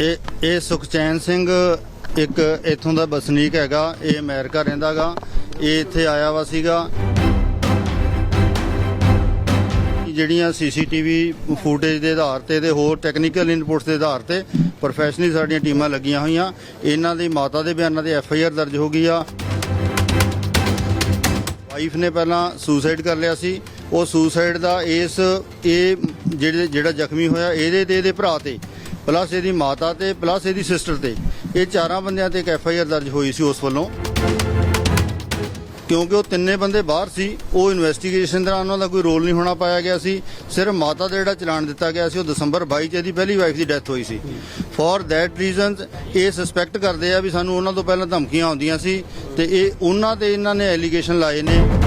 ਇਹ ਇਹ ਸੁਖਚੈਨ ਸਿੰਘ ਇੱਕ ਇੱਥੋਂ ਦਾ ਵਸਨੀਕ ਹੈਗਾ, ਇਹ ਅਮਰੀਕਾ ਰਹਿੰਦਾਗਾ ਇਹ ਇੱਥੇ ਆਇਆ ਵਾ ਸੀਗਾ। ਜਿਹੜੀਆਂ ਸੀਸੀਟੀਵੀ ਫੁਟੇਜ ਦੇ ਆਧਾਰ ਤੇ ਤੇ ਹੋਰ ਟੈਕਨੀਕਲ ਇਨਪੁਟਸ ਦੇ ਆਧਾਰ ਤੇ ਪ੍ਰੋਫੈਸ਼ਨਲੀ ਸਾਡੀਆਂ ਟੀਮਾਂ ਲੱਗੀਆਂ ਹੋਈਆਂ, ਇਹਨਾਂ ਦੀ ਮਾਤਾ ਦੇ ਬਿਆਨਾਂ ਤੇ ਐਫ ਆਈ ਆਰ ਦਰਜ ਹੋ ਗਈ ਆ। ਵਾਈਫ ਨੇ ਪਹਿਲਾਂ ਸੁਸਾਈਡ ਕਰ ਲਿਆ ਸੀ। ਉਹ ਸੁਸਾਈਡ ਦਾ ਇਸ, ਇਹ ਜਿਹੜੇ, ਜਿਹੜਾ ਜ਼ਖਮੀ ਹੋਇਆ, ਇਹਦੇ ਤੇ, ਇਹਦੇ ਭਰਾ ਤੇ ਪਲੱਸ ਇਹਦੀ ਮਾਤਾ ਤੇ ਪਲੱਸ ਇਹਦੀ ਸਿਸਟਰ ਤੇ। ਇਹ ਚਾਰਾਂ ਬੰਦਿਆਂ ਤੇ ਇੱਕ ਐਫ ਆਈ ਆਰ ਦਰਜ ਹੋਈ ਸੀ ਉਸ ਵੱਲੋਂ। ਕਿਉਂਕਿ ਉਹ ਤਿੰਨੇ ਬੰਦੇ ਬਾਹਰ ਸੀ, ਉਹ ਇਨਵੈਸਟੀਗੇਸ਼ਨ ਦੌਰਾਨ ਉਹਨਾਂ ਦਾ ਕੋਈ ਰੋਲ ਨਹੀਂ ਹੋਣਾ ਪਾਇਆ ਗਿਆ ਸੀ। ਸਿਰਫ ਮਾਤਾ ਦਾ ਜਿਹੜਾ ਚਲਾਨ ਦਿੱਤਾ ਗਿਆ ਸੀ, ਉਹ ਦਸੰਬਰ 22 ਚ ਇਹਦੀ ਪਹਿਲੀ ਵਾਈਫ ਦੀ ਡੈਥ ਹੋਈ ਸੀ। ਫੋਰ दैट ਰੀਜ਼ਨਸ ਇਹ ਸਸਪੈਕਟ ਕਰਦੇ ਆ ਵੀ ਸਾਨੂੰ ਉਹਨਾਂ ਤੋਂ ਪਹਿਲਾਂ ਧਮਕੀਆਂ ਆਉਂਦੀਆਂ ਸੀ ਤੇ ਇਹ ਉਹਨਾਂ ਤੇ ਇਹਨਾਂ ਨੇ ਐਲੀਗੇਸ਼ਨ ਲਾਏ ਨੇ।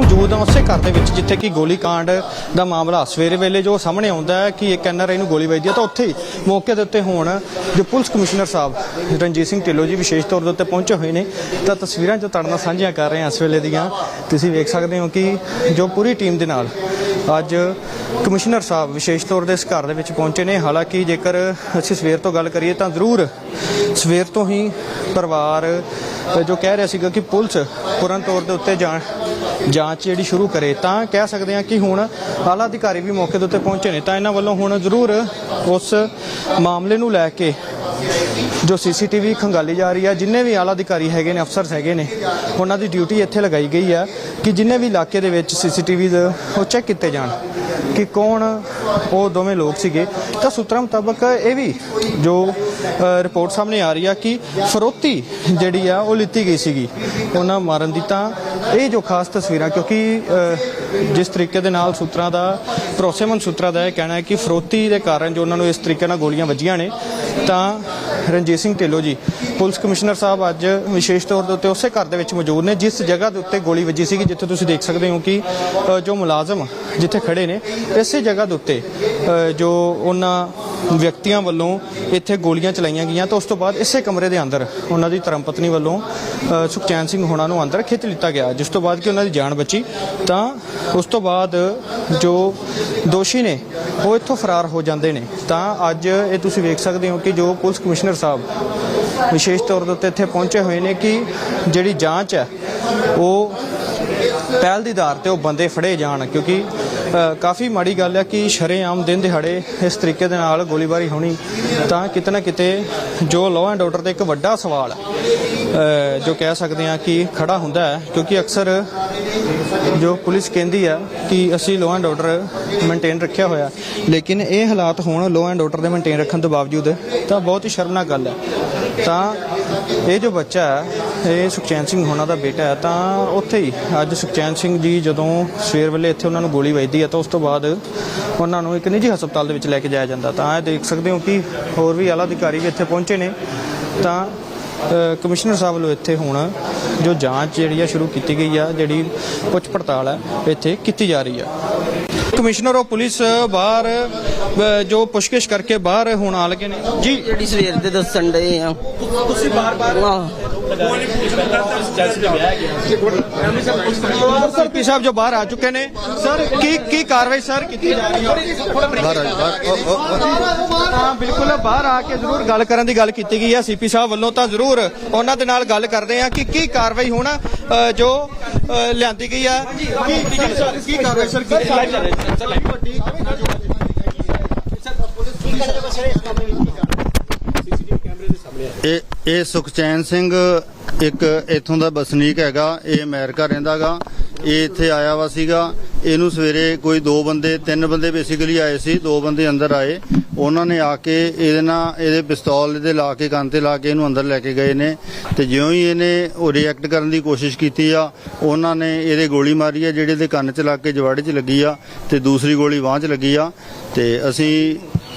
ਮੌਜੂਦ ਹਾਂ ਉਸੇ ਘਰ ਦੇ ਵਿੱਚ, ਜਿੱਥੇ ਕਿ ਗੋਲੀकांड ਦਾ ਮਾਮਲਾ ਸਵੇਰੇ ਵੇਲੇ ਜੋ ਸਾਹਮਣੇ ਆਉਂਦਾ ਹੈ ਕਿ ਇੱਕ ਐਨਆਰਆਈ ਨੂੰ ਗੋਲੀ ਵੱਜਦੀ ਹੈ, ਤਾਂ ਉੱਥੇ ਹੀ ਮੌਕੇ ਦੇ ਉੱਤੇ ਹੁਣ ਜੋ ਪੁਲਿਸ ਕਮਿਸ਼ਨਰ ਸਾਹਿਬ ਰਣਜੀਤ ਸਿੰਘ ਢਿੱਲੋਂ ਜੀ ਵਿਸ਼ੇਸ਼ ਤੌਰ ਦੇ ਉੱਤੇ ਪਹੁੰਚੇ ਹੋਏ ਨੇ, ਤਾਂ ਤਸਵੀਰਾਂ ਜੋ ਤੁਹਾਡੇ ਨਾਲ ਸਾਂਝੀਆਂ ਕਰ ਰਹੇ ਹਾਂ ਇਸ ਵੇਲੇ ਦੀਆਂ, ਤੁਸੀਂ ਵੇਖ ਸਕਦੇ ਹੋ ਕਿ ਜੋ ਪੂਰੀ ਟੀਮ ਦੇ ਨਾਲ ਅੱਜ ਕਮਿਸ਼ਨਰ ਸਾਹਿਬ ਵਿਸ਼ੇਸ਼ ਤੌਰ ਦੇ ਇਸ ਘਰ ਦੇ ਵਿੱਚ ਪਹੁੰਚੇ ਨੇ। ਹਾਲਾਂਕਿ ਜੇਕਰ ਅਸੀਂ ਸਵੇਰ ਤੋਂ ਗੱਲ ਕਰੀਏ, ਤਾਂ ਜ਼ਰੂਰ ਸਵੇਰ ਤੋਂ ਹੀ ਪਰਿਵਾਰ ਜੋ ਕਹਿ ਰਿਹਾ ਸੀਗਾ ਕਿ ਪੁਲਿਸ ਪੂਰਨ ਤੌਰ ਦੇ ਉੱਤੇ ਜਾਣ ਜਾਂਚ ਜਿਹੜੀ ਸ਼ੁਰੂ ਕਰੇ ਤਾਂ ਕਹਿ ਸਕਦੇ ਹਾਂ ਕਿ ਹੁਣ ਆਲਾ ਅਧਿਕਾਰੀ ਵੀ ਮੌਕੇ ਦੇ ਉੱਤੇ ਪਹੁੰਚੇ ਨੇ ਤਾਂ ਇਹਨਾਂ ਵੱਲੋਂ ਹੁਣ ਜ਼ਰੂਰ ਉਸ ਮਾਮਲੇ ਨੂੰ ਲੈ ਕੇ ਜੋ ਸੀਸੀਟੀਵੀ ਖੰਗਾਲੀ ਜਾ ਰਹੀ ਹੈ, ਜਿੰਨੇ ਵੀ ਆਲਾ ਅਧਿਕਾਰੀ ਹੈਗੇ ਨੇ ਅਫਸਰਸ ਹੈਗੇ ਨੇ, ਉਹਨਾਂ ਦੀ ਡਿਊਟੀ ਇੱਥੇ ਲਗਾਈ ਗਈ ਹੈ ਕਿ ਜਿੰਨੇ ਵੀ ਇਲਾਕੇ ਦੇ ਵਿੱਚ ਸੀਸੀਟੀਵੀਜ਼ ਉਹ ਚੈੱਕ ਕੀਤੇ ਜਾਣ। ਕਿ ਕੌਣ ਉਹ ਦੋਵੇਂ ਲੋਕ ਸੀਗੇ। ਤਾਂ ਸੂਤਰਾਂ ਮੁਤਾਬਕ ਇਹ ਵੀ ਜੋ ਰਿਪੋਰਟ ਸਾਹਮਣੇ ਆ ਰਹੀ ਆ ਕਿ ਫਰੋਤੀ ਜਿਹੜੀ ਆ ਉਹ ਲਿੱਤੀ ਗਈ ਸੀਗੀ। ਉਹਨਾਂ ਮਾਰਨ ਦੀ ਤਾਂ ਇਹ ਜੋ ਖਾਸ ਤਸਵੀਰਾਂ, ਕਿਉਂਕਿ ਜਿਸ ਤਰੀਕੇ ਦੇ ਨਾਲ ਸੂਤਰਾਂ ਦਾ, ਭਰੋਸੇਮੰਦ ਸੂਤਰਾਂ ਦਾ ਇਹ ਕਹਿਣਾ ਹੈ ਕਿ ਫਰੋਤੀ ਦੇ ਕਾਰਨ ਜੋ ਉਹਨਾਂ ਨੂੰ ਇਸ ਤਰੀਕੇ ਨਾਲ ਗੋਲੀਆਂ ਵੱਜੀਆਂ ਨੇ, ਤਾਂ ਰਣਜੀਤ ਸਿੰਘ ਢਿੱਲੋਂ ਜੀ, ਪੁਲਿਸ ਕਮਿਸ਼ਨਰ ਸਾਹਿਬ ਅੱਜ ਵਿਸ਼ੇਸ਼ ਤੌਰ ਦੇ ਉੱਤੇ ਉਸੇ ਘਰ ਦੇ ਵਿੱਚ ਮੌਜੂਦ ਨੇ, ਜਿਸ ਜਗ੍ਹਾ ਦੇ ਉੱਤੇ ਗੋਲੀ ਵੱਜੀ ਸੀਗੀ, ਜਿੱਥੇ ਤੁਸੀਂ ਦੇਖ ਸਕਦੇ ਹੋ ਕਿ ਜੋ ਮੁਲਾਜ਼ਮ ਜਿੱਥੇ ਖੜੇ ਨੇ, ਇਸੇ ਜਗ੍ਹਾ ਦੇ ਉੱਤੇ ਜੋ ਉਹਨਾਂ ਵਿਅਕਤੀਆਂ ਵੱਲੋਂ ਇੱਥੇ ਗੋਲੀਆਂ ਚਲਾਈਆਂ ਗਈਆਂ ਤਾਂ ਉਸ ਤੋਂ ਬਾਅਦ ਇਸੇ ਕਮਰੇ ਦੇ ਅੰਦਰ ਉਹਨਾਂ ਦੀ ਧਰਮਪਤਨੀ ਵੱਲੋਂ ਸੁਖਚੈਨ ਸਿੰਘ ਹੋਣਾ ਨੂੰ ਅੰਦਰ ਖਿੱਚ ਲਿੱਤਾ ਗਿਆ। ਜਿਸ ਤੋਂ ਬਾਅਦ ਕਿ ਉਹਨਾਂ ਦੀ ਜਾਨ ਬਚੀ, ਤਾਂ ਉਸ ਤੋਂ ਬਾਅਦ ਜੋ ਦੋਸ਼ੀ ਨੇ, ਉਹ ਇੱਥੋਂ ਫਰਾਰ ਹੋ ਜਾਂਦੇ ਨੇ। ਤਾਂ ਅੱਜ ਇਹ ਤੁਸੀਂ ਵੇਖ ਸਕਦੇ ਹੋ ਕਿ ਜੋ ਪੁਲਿਸ ਕਮਿਸ਼ਨਰ ਸਾਹਿਬ ਵਿਸ਼ੇਸ਼ ਤੌਰ ਦੇ ਉੱਤੇ ਇੱਥੇ ਪਹੁੰਚੇ ਹੋਏ ਨੇ ਕਿ ਜਿਹੜੀ ਜਾਂਚ ਹੈ, ਉਹ ਪਹਿਲ ਦੀ ਆਧਾਰ ਤੇ ਉਹ ਬੰਦੇ ਫੜੇ ਜਾਣ, ਕਿਉਂਕਿ ਕਾਫੀ ਮਾੜੀ ਗੱਲ ਹੈ ਕਿ ਸ਼ਰੇਆਮ ਦਿਨ ਦਿਹਾੜੇ ਇਸ ਤਰੀਕੇ ਦੇ ਨਾਲ ਗੋਲੀਬਾਰੀ ਹੋਣੀ ਤਾਂ ਕਿਤੇ ਨਾ ਕਿਤੇ ਜੋ ਲਾਅ ਐਂਡ ਆਰਡਰ ਤੇ ਇੱਕ ਵੱਡਾ ਸਵਾਲ ਜੋ ਕਹਿ ਸਕਦੇ ਹਾਂ ਕਿ ਖੜਾ ਹੁੰਦਾ ਹੈ, ਕਿਉਂਕਿ ਅਕਸਰ ਜੋ ਪੁਲਿਸ ਕਹਿੰਦੀ ਆ ਕਿ ਅਸੀਂ ਲਾਅ ਐਂਡ ਆਰਡਰ ਮੇਨਟੇਨ ਰੱਖਿਆ ਹੋਇਆ, ਲੇਕਿਨ ਇਹ ਹਾਲਾਤ ਹੋਣ ਲਾਅ ਐਂਡ ਆਰਡਰ ਦੇ ਮੇਨਟੇਨ ਰੱਖਣ ਤੋਂ ਬਾਵਜੂਦ ਤਾਂ ਬਹੁਤ ਹੀ ਸ਼ਰਮਨਾਕ ਗੱਲ ਹੈ। ਤਾਂ ਇਹ ਜੋ ਬੱਚਾ ਹੈ ਇਹ ਸੁਖਚੈਨ ਸਿੰਘ ਹੋਣਾ ਦਾ ਬੇਟਾ ਹੈ ਤਾਂ ਉੱਥੇ ਹੀ ਅੱਜ ਸੁਖਚੈਨ ਸਿੰਘ ਜੀ ਜਦੋਂ ਸਵੇਰ ਵੇਲੇ ਇੱਥੇ ਉਹਨਾਂ ਨੂੰ ਗੋਲੀ ਵੱਜਦੀ ਹੈ ਤਾਂ ਉਸ ਤੋਂ ਬਾਅਦ ਉਹਨਾਂ ਨੂੰ ਇੱਕ ਨਿੱਜੀ ਹਸਪਤਾਲ ਦੇ ਵਿੱਚ ਲੈ ਕੇ ਜਾਇਆ ਜਾਂਦਾ ਤਾਂ ਇਹ ਦੇਖ ਸਕਦੇ ਹੋ ਕਿ ਹੋਰ ਵੀ ਆਲਾ ਅਧਿਕਾਰੀ ਵੀ ਇੱਥੇ ਪਹੁੰਚੇ ਨੇ। ਤਾਂ ਕਮਿਸ਼ਨਰ ਸਾਹਿਬ ਵੱਲੋਂ ਇੱਥੇ ਹੁਣ ਜੋ ਜਾਂਚ ਜਿਹੜੀ ਆ ਸ਼ੁਰੂ ਕੀਤੀ ਗਈ ਆ ਜਿਹੜੀ ਪੁੱਛ ਪੜਤਾਲ ਹੈ ਇੱਥੇ ਕੀਤੀ ਜਾ ਰਹੀ ਆ। ਕਮਿਸ਼ਨਰ ਉਹ ਪੁਲਿਸ ਬਾਹਰ ਜੋ ਪੁੱਛਗਿੱਛ ਕਰਕੇ ਬਾਹਰ ਹੁਣ ਆ ਲਗੇ ਨੇ। ਜੀ। ਜਿਹੜੀ ਸਵੇਰ ਦੇ ਦੱਸਣ ਡਏ ਆ। ਤੁਸੀਂ ਬਾਰ-ਬਾਰ ਸਰ ਪੀ ਸਾਹਿਬ ਜੋ ਬਾਹਰ ਆ ਚੁੱਕੇ ਨੇ ਸਰ ਕੀ ਕੀ ਕਾਰਵਾਈ ਸਰ ਕੀਤੀ ਜਾ ਰਹੀ ਹੈ ਬਾਹਰ ਹਾਂ ਬਿਲਕੁਲ ਬਾਹਰ ਆ ਕੇ ਜ਼ਰੂਰ ਗੱਲ ਕਰਨ ਦੀ ਗੱਲ ਕੀਤੀ ਗਈ ਹੈ ਸੀਪੀ ਸਾਹਿਬ ਵੱਲੋਂ ਤਾਂ ਜ਼ਰੂਰ ਉਹਨਾਂ ਦੇ ਨਾਲ ਗੱਲ ਕਰਦੇ ਆ ਕਿ ਕੀ ਕਾਰਵਾਈ ਹੋਣਾ ਜੋ ਲਿਆਂਦੀ ਗਈ ਹੈ ਕੀ ਕੀ ਕਾਰਵਾਈ ਸਰ ਕੀਤੀ ਇਹ ਇਹ ਸੁਖਚੈਨ ਸਿੰਘ ਇੱਕ ਇੱਥੋਂ ਦਾ ਵਸਨੀਕ ਹੈਗਾ, ਇਹ ਅਮਰੀਕਾ ਰਹਿੰਦਾਗਾ ਇਹ ਇੱਥੇ ਆਇਆ ਵਾ ਸੀਗਾ। ਇਹਨੂੰ ਸਵੇਰੇ ਕੋਈ ਦੋ ਬੰਦੇ, ਤਿੰਨ ਬੰਦੇ ਬੇਸਿਕਲੀ ਆਏ ਸੀ, ਦੋ ਬੰਦੇ ਅੰਦਰ ਆਏ। ਉਹਨਾਂ ਨੇ ਆ ਕੇ ਇਹਦੇ ਨਾਲ ਇਹਦੇ ਪਿਸਤੌਲ ਇਹਦੇ ਲਾ ਕੇ, ਕੰਨ ਤੇ ਲਾ ਕੇ ਇਹਨੂੰ ਅੰਦਰ ਲੈ ਕੇ ਗਏ ਨੇ। ਤੇ ਜਿਉਂ ਹੀ ਇਹਨੇ ਉਹ ਰਿਐਕਟ ਕਰਨ ਦੀ ਕੋਸ਼ਿਸ਼ ਕੀਤੀ ਆ, ਉਹਨਾਂ ਨੇ ਇਹਦੇ ਗੋਲੀ ਮਾਰੀ ਆ, ਜਿਹੜੇ ਦੇ ਕੰਨ 'ਚ ਲੱਗ ਕੇ ਜਵਾੜੇ 'ਚ ਲੱਗੀ ਆ, ਤੇ ਦੂਸਰੀ ਗੋਲੀ ਬਾਂਹ 'ਚ ਲੱਗੀ ਆ। ਤੇ ਅਸੀਂ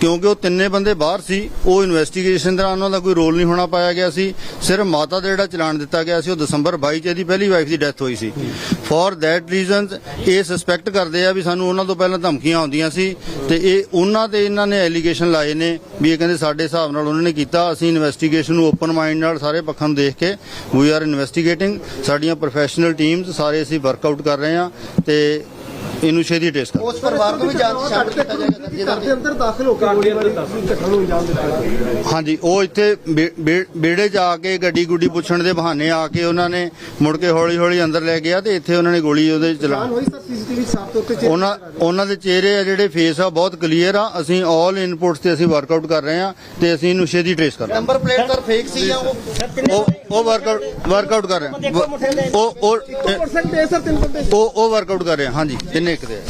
ਕਿਉਂਕਿ ਉਹ ਤਿੰਨੇ ਬੰਦੇ ਬਾਹਰ ਸੀ, ਉਹ ਇਨਵੈਸਟੀਗੇਸ਼ਨ ਦੌਰਾਨ ਉਹਨਾਂ ਦਾ ਕੋਈ ਰੋਲ ਨਹੀਂ ਹੋਣਾ ਪਾਇਆ ਗਿਆ ਸੀ। ਸਿਰਫ ਮਾਤਾ ਦਾ ਜਿਹੜਾ ਚਲਾਨ ਦਿੱਤਾ ਗਿਆ ਸੀ, ਉਹ ਦਸੰਬਰ 22 ਚ ਇਹਦੀ ਪਹਿਲੀ ਵਾਈਫ ਦੀ ਡੈਥ ਹੋਈ ਸੀ। ਫੋਰ दैट ਰੀਜ਼ਨਸ ਇਹ ਸਸਪੈਕਟ ਕਰਦੇ ਆ ਵੀ ਸਾਨੂੰ ਉਹਨਾਂ ਤੋਂ ਪਹਿਲਾਂ ਧਮਕੀਆਂ ਆਉਂਦੀਆਂ ਸੀ ਤੇ ਇਹ ਉਹਨਾਂ ਤੇ ਇਹਨਾਂ ਨੇ ਐਲੀਗੇਸ਼ਨ ਲਾਏ ਨੇ ਵੀ ਇਹ ਕਹਿੰਦੇ ਸਾਡੇ ਹਿਸਾਬ ਨਾਲ ਉਹਨਾਂ ਨੇ ਕੀਤਾ। ਅਸੀਂ ਇਨਵੈਸਟੀਗੇਸ਼ਨ ਨੂੰ ਓਪਨ ਮਾਈਂਡ ਨਾਲ ਸਾਰੇ ਪੱਖਾਂ ਨੂੰ ਦੇਖ ਕੇ ਵੀ ਆਰ ਇਨਵੈਸਟੀਗੇਟਿੰਗ ਸਾਡੀਆਂ ਪ੍ਰੋਫੈਸ਼ਨਲ ਟੀਮਸ ਸਾਰੇ ਅਸੀਂ ਵਰਕ ਆਊਟ ਕਰ ਰਹੇ ਆ ਤੇ ਇਹਨੂੰ ਛੇਤੀ ਟੈਸਟ ਕਰ। ਉਸ ਪਰਿਵਾਰ ਨੂੰ ਵੀ ਜਾਂਚ ਸ਼ਾਮਲ ਕੀਤਾ ਜਾਏਗਾ ਘਰ ਦੇ ਅੰਦਰ ਦਾਖਲ ਹੋ ਕੇ ਗੋਲੀਬਾਰੀ ਦੀ ਘਟਨਾ ਨੂੰ ਅੰਜਾਮ ਦਿੱਤਾ ਹਾਂਜੀ ਉਹ ਇੱਥੇ ਬੇ- ਬੇ- ਵਿਹੜੇ 'ਚ ਆ ਕੇ ਗੱਡੀ ਗੁੱਡੀ ਪੁੱਛਣ ਦੇ ਬਹਾਨੇ ਆ ਕੇ ਉਹਨਾਂ ਨੇ ਮੁੜ ਕੇ ਹੌਲੀ ਹੌਲੀ ਅੰਦਰ ਲੈ ਗਿਆ ਤੇ ਇੱਥੇ ਉਹਨਾਂ ਨੇ ਗੋਲੀ ਉਹਦੇ 'ਚ ਚਲਾ ਜਾਨ ਹੋਈ ਸਰ ਸੀਸੀਟੀਵੀ ਸਾਫ਼ ਤੌਰ ਤੇ ਚੈੱਕ ਉਹਨਾਂ ਉਹਨਾਂ ਦੇ ਚਿਹਰੇ ਆ ਜਿਹੜੇ ਫੇਸ ਆ ਬਹੁਤ ਕਲੀਅਰ ਆ। ਅਸੀਂ ਆਲ ਇਨਪੁਟਸ ਤੇ ਅਸੀਂ ਵਰਕਆਊਟ ਕਰ ਰਹੇ ਆ ਤੇ ਅਸੀਂ ਇਹਨੂੰ ਛੇਤੀ ਟ੍ਰੇਸ ਕਰ ਰਹੇ ਹਾਂ ਨੰਬਰ ਪਲੇਟ ਸਰ ਫੇਕ ਸੀ ਜਾਂ ਉਹ ਉਹ ਉਹ ਵਰਕਆਊਟ ਵਰਕਆਊਟ ਕਰ ਰਹੇ ਆ। ਉਹ ਉਹ ਉਹ ਉਹ ਵਰਕਆਊਟ ਕਰ ਰਹੇ ਆ ਹਾਂਜੀ ਤਿੰਨੇ ਇੱਕ ਦੇ ਆ